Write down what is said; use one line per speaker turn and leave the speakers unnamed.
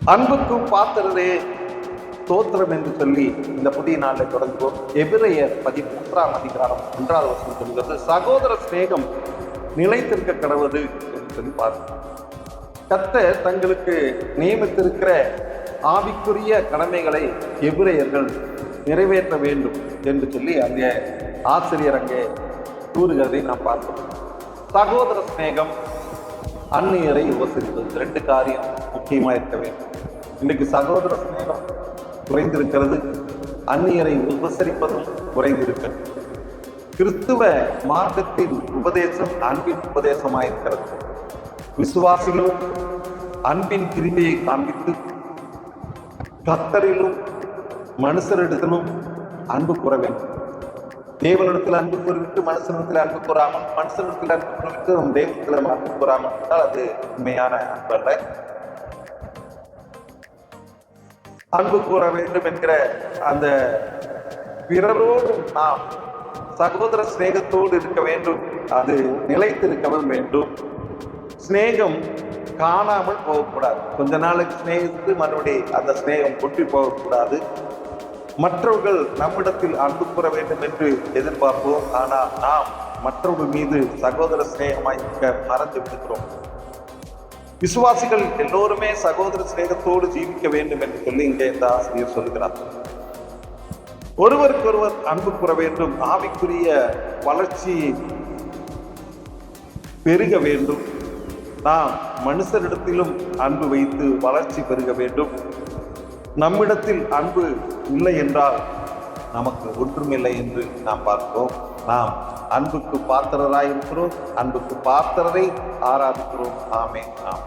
அன்புக்கும் பாத்திரரே தோத்திரம் என்று சொல்லி இந்த புதிய நாளில் தொடங்குவோம். எபிரையர் பதிமூன்றாம் அதிகாரம் ஒன்றாவது வருஷம் சொல்கிறது சகோதர சிநேகம் நிலைத்திருக்க கடவுது என்று சொல்லி பார்க்கிறோம் கர்த்தர் தங்களுக்கு நியமித்திருக்கிற ஆவிக்குரிய கடமைகளை எபிரேயர்கள் நிறைவேற்ற வேண்டும் என்று சொல்லி அங்கே ஆசிரியர் அங்கே கூறுகிறதை நாம் பார்க்கிறோம். சகோதர சிநேகம் அந்நியரை உபசரிப்பது ரெண்டு காரியம் முக்கியமாக இருக்க வேண்டும். இன்றைக்கு சகோதர சிநேகம் குறைந்திருக்கிறது. அந்நியரை உபசரிப்பதும் குறைந்திருக்கிறது. கிறிஸ்துவ மார்க்கத்தின் உபதேசம் அன்பின் உபதேசமாயிருக்கிறது விசுவாசிகளும் அன்பின் கிருமையை காண்பித்து கத்தரிலும் மனுஷரிடத்திலும் அன்பு கூற வேண்டும். தேவனிடத்தில் அன்பு கூறிவிட்டு மனுஷனிடத்தில் அன்பு கூறாமல் மனுஷனிடத்தில் அன்பு கூறிவிட்டு நம் தேவனிடத்தில் அன்பு கூறாமல் என்றால் அது உண்மையான அன்பு அல்ல. அன்பு கூற வேண்டும் என்கிற அந்த பிறரோடு நாம் சகோதர சிநேகத்தோடு இருக்க வேண்டும். அது நிலைத்திருக்கவும் வேண்டும். சிநேகம் காணாமல் போகக்கூடாது. கொஞ்ச நாளுக்கு சிநேகித்து மறுபடியும் அந்த சிநேகம் கொட்டி போகக்கூடாது. மற்றவர்கள் நம்மிடத்தில் அன்பு கூற வேண்டும் என்று எதிர்பார்ப்போம். ஆனால் நாம் மற்றவர்கள் மீது சகோதர சிநேகமாய் மறந்து விடுகிறோம். விசுவாசிகள் எல்லோருமே சகோதர சிநேகத்தோடு ஜீவிக்க வேண்டும் என்று சொல்லி இங்கே இந்த ஆசிரியர் சொல்கிறார் ஒருவருக்கொருவர் அன்பு கூற வேண்டும் ஆவிக்குரிய வளர்ச்சி பெருக வேண்டும். நாம் மனுஷரிடத்திலும் அன்பு வைத்து வளர்ச்சி பெருக வேண்டும். நம்மிடத்தில் அன்பு இல்லை என்றால் நமக்கு ஒன்றுமில்லை என்று நாம் பார்க்கிறோம். நாம் அன்புக்கு பாத்திரராயிருக்கிறோம் அன்புக்கு பாத்திரரை ஆராதிக்கிறோம். ஆமே நாம்